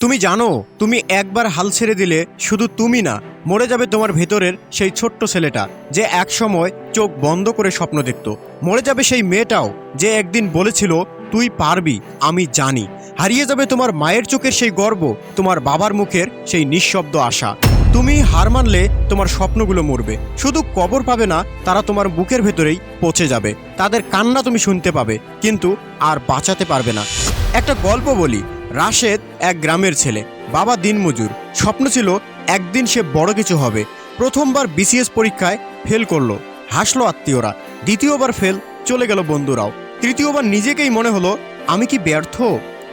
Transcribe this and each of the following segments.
তুমি জানো, তুমি একবার হাল ছেড়ে দিলে শুধু তুমি না, মরে যাবে তোমার ভেতরের সেই ছোট্ট ছেলেটা, যে এক সময় চোখ বন্ধ করে স্বপ্ন দেখত। মরে যাবে সেই মেয়েটাও, যে একদিন বলেছিল, তুই পারবি, আমি জানি। হারিয়ে যাবে তোমার মায়ের চোখের সেই গর্ব, তোমার বাবার মুখের সেই নিঃশব্দ আশা। তুমি হার মানলে তোমার স্বপ্নগুলো মরবে। শুধু কবর পাবে না, তারা তোমার বুকের ভেতরেই পচে যাবে। তাদের কান্না তুমি শুনতে পাবে, কিন্তু আর বাঁচাতে পারবে না। একটা গল্প বলি। রাশেদ এক গ্রামের ছেলে, বাবা দিনমজুর। স্বপ্ন ছিল একদিন সে বড় কিছু হবে। প্রথমবার বিসিএস পরীক্ষায় ফেল করল। হাসলো আত্মীয়রা। দ্বিতীয়বার ফেল চলে গেল বন্ধুরাও। তৃতীয়বার নিজেকেই মনে হলো, আমি কি ব্যর্থ?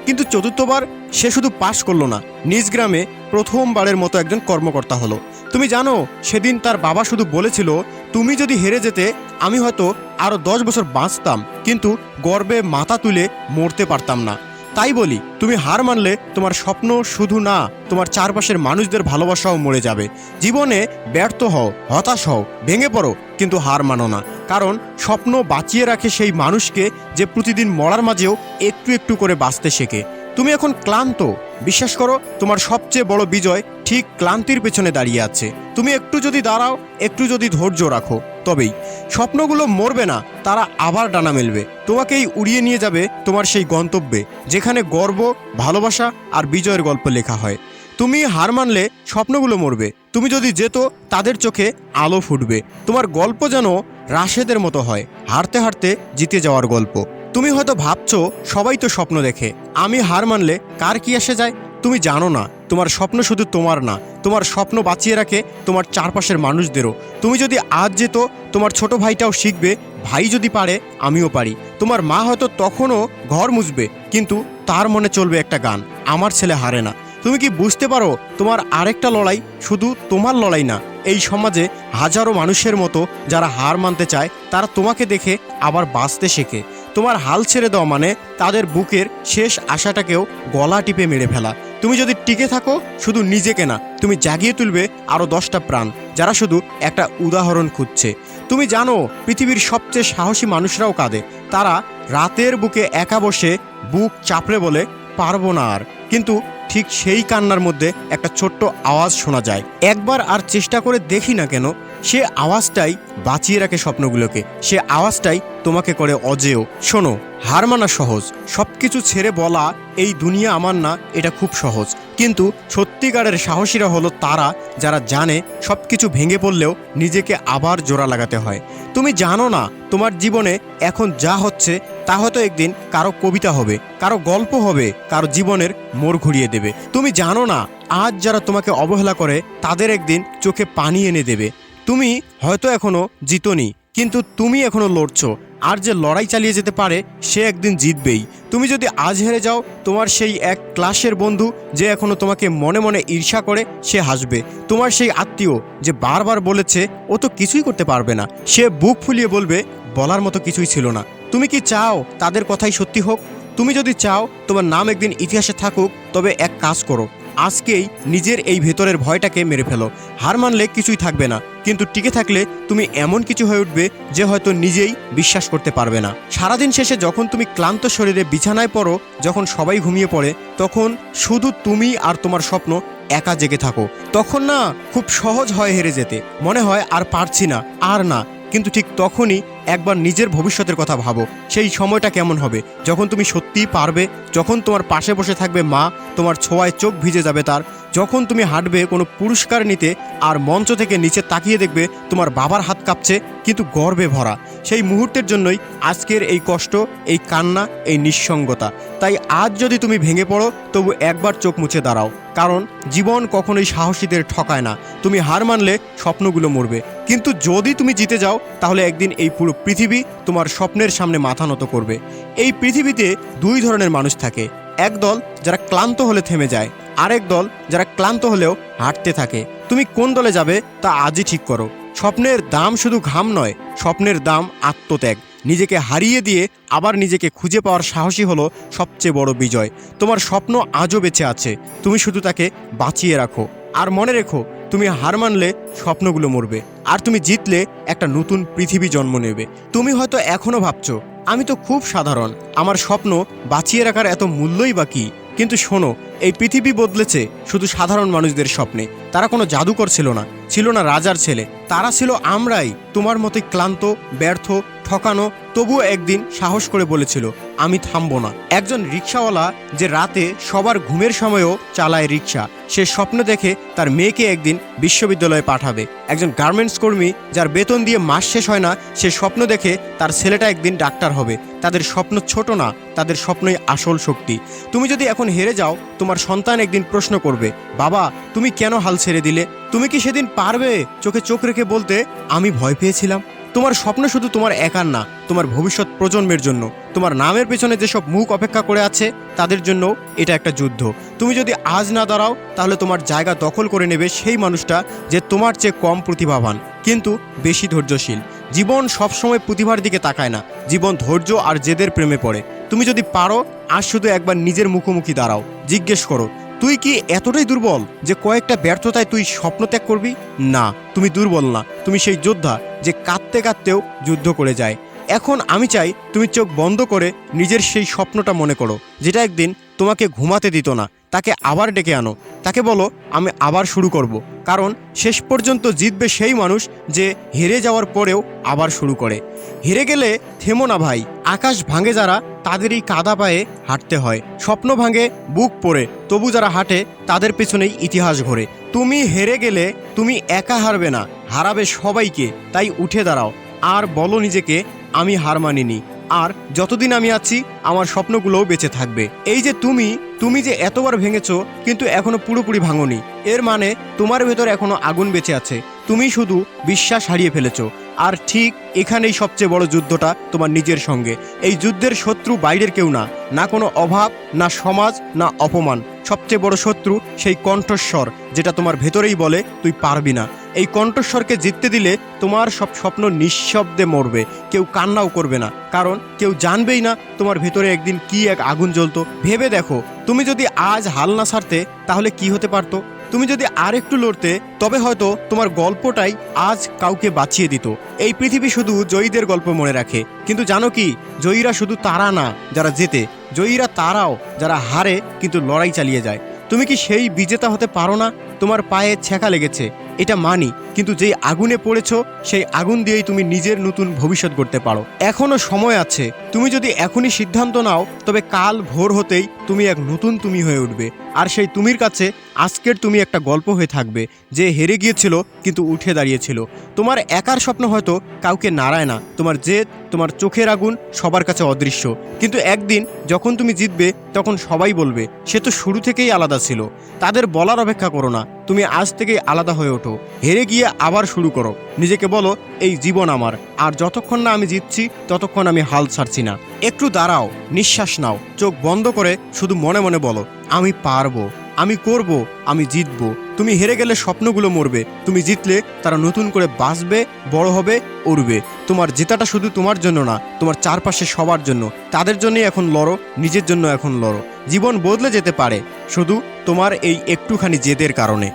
কিন্তু চতুর্থবার সে শুধু পাশ করল না। নিজ গ্রামে প্রথমবারের মতো একজন কর্মকর্তা হলো। তুমি জানো, সেদিন তার বাবা শুধু বলেছিল, তুমি যদি হেরে যেতে, আমি হয়তো আরও দশ বছর বাঁচতাম। কিন্তু গর্বে মাথা তুলে মরতে পারতাম না। তাই বলি, তুমি হার মানলে তোমার স্বপ্ন শুধু না, তোমার চারপাশের মানুষদের ভালোবাসাও মরে যাবে। জীবনে ব্যর্থ হও, হতাশ হও, ভেঙে পড়ো, কিন্তু হার মানো না। কারণ স্বপ্ন বাঁচিয়ে রাখে সেই মানুষকে যে প্রতিদিন মরার মাঝেও একটু একটু করে বাঁচতে শেখে। তুমি এখন ক্লান্ত। বিশ্বাস করো, তোমার সবচেয়ে বড় বিজয় ঠিক ক্লান্তির পেছনে দাঁড়িয়ে আছে। তুমি একটু যদি দাঁড়াও, একটু যদি ধৈর্য রাখো। তবেই। স্বপ্নগুলো মরবে না, তারা আবার ডানা মেলবে। তোমাকেই উড়িয়ে নিয়ে যাবে তোমার সেই গন্তব্যে, যেখানে গর্ব, ভালোবাসা আর বিজয়ের গল্প লেখা হয়। তুমি হার মানলে স্বপ্নগুলো মরবে। তুমি যদি যেত, তাদের চোখে আলো ফুটবে। তোমার গল্প যেন রাশেদের মতো হয়, হারতে হারতে জিতে যাওয়ার গল্প। তুমি হয়তো ভাবছ, সবাই তো স্বপ্ন দেখে। আমি হার মানলে কার কি আসে যায়? তুমি জানো না, তোমার স্বপ্ন শুধু তোমার না, তোমার স্বপ্ন বাঁচিয়ে রাখে তোমার চারপাশের মানুষদেরও। তুমি যদি আজ যেত, তোমার ছোট ভাইটাও শিখবে, ভাই যদি পারে, আমিও পারি। তোমার মা হয়তো তখনও ঘর মুছবে, কিন্তু তার মনে চলবে একটা গান, আমার ছেলে হারে না। তুমি কি বুঝতে পারো, তোমার আরেকটা লড়াই শুধু তোমার লড়াই না, এই সমাজে হাজারো মানুষের মতো যারা হার মানতে চায়, তারা তোমাকে দেখে আবার বাঁচতে শেখে। তোমার হাল ছেড়ে দেওয়া মানে তাদের বুকের শেষ আশাটাকেও গলা টিপে মেরে ফেলা। তুমি যদি টিকে থাকো, শুধু নিজেকে না, তুমি জাগিয়ে তুলবে আরও দশটা প্রাণ, যারা শুধু একটা উদাহরণ খুঁজছে। তুমি জানো, পৃথিবীর সবচেয়ে সাহসী মানুষরাও কাঁদে। তারা রাতের বুকে একা বসে বুক চাপড়ে বলে, পারব না আর। কিন্তু ঠিক সেই কান্নার মধ্যে একটা ছোট্ট আওয়াজ শোনা যায়। একবার আর চেষ্টা করে দেখি না কেন সে আওয়াজটাই বাঁচিয়ে রাখে স্বপ্নগুলোকে। সে আওয়াজটাই তোমাকে করে অজেয়। শোনো, হার মানা সহজ। সব কিছু ছেড়ে বলা, এই দুনিয়া আমার না, এটা খুব সহজ। কিন্তু সত্যিকারের সাহসীরা হলো তারা, যারা জানে সব কিছু ভেঙে পড়লেও নিজেকে আবার জোড়া লাগাতে হয়। তুমি জানো না, তোমার জীবনে এখন যা হচ্ছে, তা হয়তো একদিন কারও কবিতা হবে, কারও গল্প হবে, কারও জীবনের মোড় ঘুরিয়ে দেবে। তুমি জানো না, আজ যারা তোমাকে অবহেলা করে, তাদের একদিন চোখে পানি এনে দেবে। তুমি হয়তো এখনও জিতনি, কিন্তু তুমি এখনও লড়ছো। আর যে লড়াই চালিয়ে যেতে পারে, সে একদিন জিতবেই। তুমি যদি আজ হেরে যাও, তোমার সেই এক ক্লাসের বন্ধু যে এখনও তোমাকে মনে মনে ঈর্ষা করে, সে হাসবে। তোমার সেই আত্মীয় যে বারবার বলেছে, ও তো কিছুই করতে পারবে না। সে বুক ফুলিয়ে বলবে, বলার মতো কিছুই ছিল না। তুমি কি চাও তাদের কথাই সত্যি হোক? তুমি যদি চাও, তোমার নাম একদিন ইতিহাসে থাকুক, তবে এক কাজ করো। আজকেই নিজের এই ভেতরের ভয়টাকে মেরে ফেলো। হার মানলে কিছুই থাকবে না, কিন্তু টিকে থাকলে তুমি এমন কিছু হয়ে উঠবে যে হয়তো নিজেই বিশ্বাস করতে পারবে না। সারাদিন শেষে যখন তুমি ক্লান্ত শরীরে বিছানায় পড়ো, যখন সবাই ঘুমিয়ে পড়ে, তখন শুধু তুমি আর তোমার স্বপ্ন একা জেগে থাকো। তখন না, খুব সহজ হয় হেরে যেতে। মনে হয় আর পারছি না, আর না। কিন্তু ঠিক তখনই একবার নিজের ভবিষ্যতের কথা ভাবো, সেই সময়টা কেমন হবে? যখন তুমি সত্যিই পারবে, যখন তোমার পাশে বসে থাকবে মা, তোমার ছোঁয়ায় চোখ ভিজে যাবে তার, যখন তুমি হাঁটবে কোনো পুরস্কার নিতে আর মঞ্চ থেকে নিচে তাকিয়ে দেখবে তোমার বাবার হাত কাঁপছে, কিন্তু গর্বে ভরা। সেই মুহূর্তের জন্যই আজকের এই কষ্ট, এই কান্না, এই নিঃসঙ্গতা। তাই আজ যদি তুমি ভেঙে পড়ো, তবু একবার চোখ মুছে দাঁড়াও। কারণ জীবন কখনোই সাহসীদের ঠকায় না। তুমি হার মানলে স্বপ্নগুলো মরবে। কিন্তু যদি তুমি জিতে যাও, তাহলে একদিন এই পুরো পৃথিবী তোমার স্বপ্নের সামনে মাথা নত করবে। এই পৃথিবীতে দুই ধরনের মানুষ থাকে। এক দল যারা ক্লান্ত হলে থেমে যায়, আরেক দল যারা ক্লান্ত হলেও হাঁটতে থাকে। তুমি কোন দলে যাবে, তা আজই ঠিক করো। স্বপ্নের দাম শুধু ঘাম নয়, স্বপ্নের দাম আত্মত্যাগ। নিজেকে হারিয়ে দিয়ে আবার নিজেকে খুঁজে পাওয়ার সাহসী হলো সবচেয়ে বড় বিজয়। তোমার স্বপ্ন আজও বেঁচে আছে। তুমি শুধু তাকে বাঁচিয়ে রাখো। আর মনে রেখো তুমি হার মানলে স্বপ্নগুলো মরবে। আর তুমি জিতলে একটা নতুন পৃথিবী জন্ম নেবে। তুমি হয়তো এখনও ভাবছ, আমি তো খুব সাধারণ। আমার স্বপ্ন বাঁচিয়ে রাখার এত মূল্যই বা কী? কিন্তু শোনো, এই পৃথিবী বদলেছে শুধু সাধারণ মানুষদের স্বপ্নে। তারা কোনো জাদুকর ছিল না ছিল না রাজার ছেলে। তারা ছিল আমরাই, তোমার মতোই ক্লান্ত, ব্যর্থ, ঠকানো, তবুও একদিন সাহস করে বলেছিল আমি থামবো না। একজন রিক্সাওয়ালা যে রাতে সবার ঘুমের সময়ও চালায় রিক্সা, সে স্বপ্ন দেখে তার মেয়েকে একদিন বিশ্ববিদ্যালয়ে পাঠাবে। একজন গার্মেন্টস কর্মী যার বেতন দিয়ে মাস শেষ হয় না, সে স্বপ্ন দেখে তার ছেলেটা একদিন ডাক্তার হবে। তাদের স্বপ্ন ছোট না, তাদের স্বপ্নই আসল শক্তি। তুমি যদি এখন হেরে যাও, তোমার সন্তান একদিন প্রশ্ন করবে, বাবা, তুমি কেন হাল ছেড়ে দিলে? তুমি কি সেদিন পারবে? চোখে চোখ রেখে বলতে, আমি ভয় পেয়েছিলাম। তোমার স্বপ্ন শুধু তোমার একার না, তোমার ভবিষ্যৎ প্রজন্মের জন্য। তোমার নামের পেছনে যেসব মুখ অপেক্ষা করে আছে, তাদের জন্য এটা একটা যুদ্ধ। তুমি যদি আজ না দাঁড়াও, তাহলে তোমার জায়গা দখল করে নেবে সেই মানুষটা যে তোমার চেয়ে কম প্রতিভাবান, কিন্তু বেশি ধৈর্যশীল। জীবন সবসময় প্রতিভার দিকে তাকায় না। জীবন ধৈর্য আর জেদের প্রেমে পড়ে। তুমি যদি পারো, আজ শুধু একবার নিজের মুখোমুখি দাঁড়াও। জিজ্ঞেস করো, তুই কি এতটাই দুর্বল যে কয়েকটা ব্যর্থতায় তুই স্বপ্ন ত্যাগ করবি? না, তুমি দুর্বল না। তুমি সেই যোদ্ধা যে কাঁদতে কাঁদতেও যুদ্ধ করে যায়। এখন আমি চাই তুমি চোখ বন্ধ করে নিজের সেই স্বপ্নটা মনে করো, যেটা একদিন তোমাকে ঘুমাতে দিত না, তাকে আবার ডেকে আনো। তাকে বলো, আমি আবার শুরু করব। কারণ শেষ পর্যন্ত জিতবে সেই মানুষ যে হেরে যাওয়ার পরেও আবার শুরু করে। হেরে গেলে থেমো না ভাই, আকাশ ভাঙে যারা, তাদেরই কাদা পায়ে হাঁটতে হয়। স্বপ্ন ভাঙে, বুক পড়ে, তবু যারা হাঁটে, তাদের পেছনেই ইতিহাস ঘোরে। তুমি হেরে গেলে তুমি একা হারবে না, হারাবে সবাইকে, তাই উঠে দাঁড়াও। আর বলো নিজেকে, আমি হার মানিনি। আর যতদিন আমি আছি, আমার স্বপ্নগুলোও বেঁচে থাকবে। এই যে তুমি তুমি যে এতবার ভেঙেছ, কিন্তু এখনও পুরোপুরি ভাঙনি। এর মানে তোমার ভেতর এখনও আগুন বেঁচে আছে। তুমি শুধু বিশ্বাস হারিয়ে ফেলেছ। আর ঠিক এখানেই সবচেয়ে বড় যুদ্ধটা তোমার নিজের সঙ্গে। এই যুদ্ধের শত্রু বাইরের কেউ না না কোনো অভাব, না সমাজ, না অপমান। সবচেয়ে বড় শত্রু সেই কণ্ঠস্বর, যেটা তোমার ভেতরেই বলে, তুই পারবি না। এই কণ্ঠস্বরকে জিততে দিলে তোমার সব স্বপ্ন নিঃশব্দে মরবে। কেউ কান্নাও করবে না, কারণ কেউ জানবেই না তোমার ভেতরে একদিন কি এক আগুন জ্বলতো। ভেবে দেখো, তুমি যদি আজ হাল না ছাড়তে, তাহলে কি হতে পারতো? তুমি যদি আর একটু লড়তে, তবে হয়তো তোমার গল্পটাই আজ কাউকে বাঁচিয়ে দিত। এই পৃথিবী শুধু জয়ীদের গল্প মনে রাখে। কিন্তু জানো কি? জয়ীরা শুধু তারা না, যারা জেতে। জয়ীরা তারাও যারা হারে কিন্তু লড়াই চালিয়ে যায়। তুমি কি সেই বিজেতা হতে পারো না? তোমার পায়ে ছেঁকা লেগেছে, এটা মানি, কিন্তু যেই আগুনে পড়েছো, সেই আগুন দিয়েই তুমি নিজের নতুন ভবিষ্যৎ করতে পারো। এখনও সময় আছে, তুমি যদি এখনই সিদ্ধান্ত নাও, তবে কাল ভোর হতেই তুমি এক নতুন তুমি হয়ে উঠবে। আর সেই তুমির কাছে আজকের তুমি একটা গল্প হয়ে থাকবে, যে হেরে গিয়েছিল, কিন্তু উঠে দাঁড়িয়েছিল। তোমার একার স্বপ্ন হয়তো কাউকে নাড়ায় না, তোমার জেদ, তোমার চোখের আগুন সবার কাছে অদৃশ্য। কিন্তু একদিন যখন তুমি জিতবে, তখন সবাই বলবে, সে তো শুরু থেকেই আলাদা ছিল। তাদের বলার অপেক্ষা করো না তুমি আজ থেকেই আলাদা হয়ে ওঠো। হেরে গিয়ে আবার শুরু করো। নিজেকে বলো, এই জীবন আমার। আর যতক্ষণ না আমি জিতছি, ততক্ষণ আমি হাল ছাড়ছি না। একটু দাঁড়াও, নিঃশ্বাস নাও। চোখ বন্ধ করে শুধু মনে মনে বলো, আমি পারব। আমি করব, আমি জিতব। তুমি হেরে গেলে স্বপ্নগুলো মরবে। তুমি জিতলে তারা নতুন করে বাঁচবে, বড় হবে, উড়বে। তোমার জেতাটা শুধু তোমার জন্য না, তোমার চারপাশে সবার জন্য। তাদের জন্যই এখন লড়ো, নিজের জন্য এখন লড়ো। জীবন বদলে যেতে পারে, শুধু তোমার এই একটুখানি জেদের কারণে।